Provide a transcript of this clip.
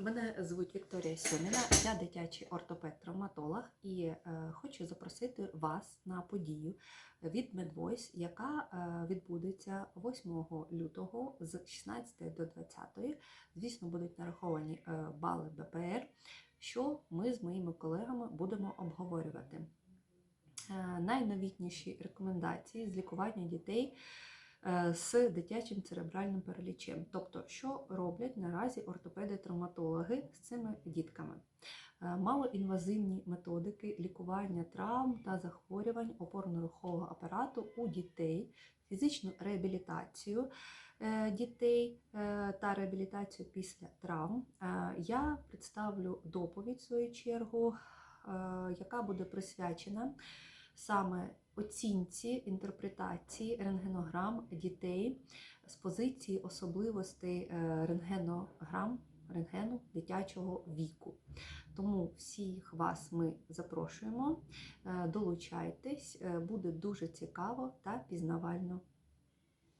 Мене звуть Вікторія Сьоміна, я дитячий ортопед-травматолог і е, хочу запросити вас на подію від MedVoice, яка е, відбудеться 8 лютого з 16 до 20. Звісно, будуть нараховані е, бали БПР, що ми з моїми колегами будемо обговорювати. Е, найновітніші рекомендації з лікування дітей з дитячим церебральним паралічем. Тобто, що роблять наразі ортопеди-травматологи з цими дітками. Е, Малоінвазивні методики лікування травм та захворювань опорно-рухового апарату у дітей, фізичну реабілітацію е, дітей е, та реабілітацію після травм. Е, Я представлю доповідь в свою чергу, е, яка буде присвячена саме оцінці інтерпретації рентгенограм дітей з позиції особливостей е, рентгенограм рентгену дитячого віку. Тому всіх вас ми запрошуємо, е, долучайтесь, е, буде дуже цікаво та пізнавально.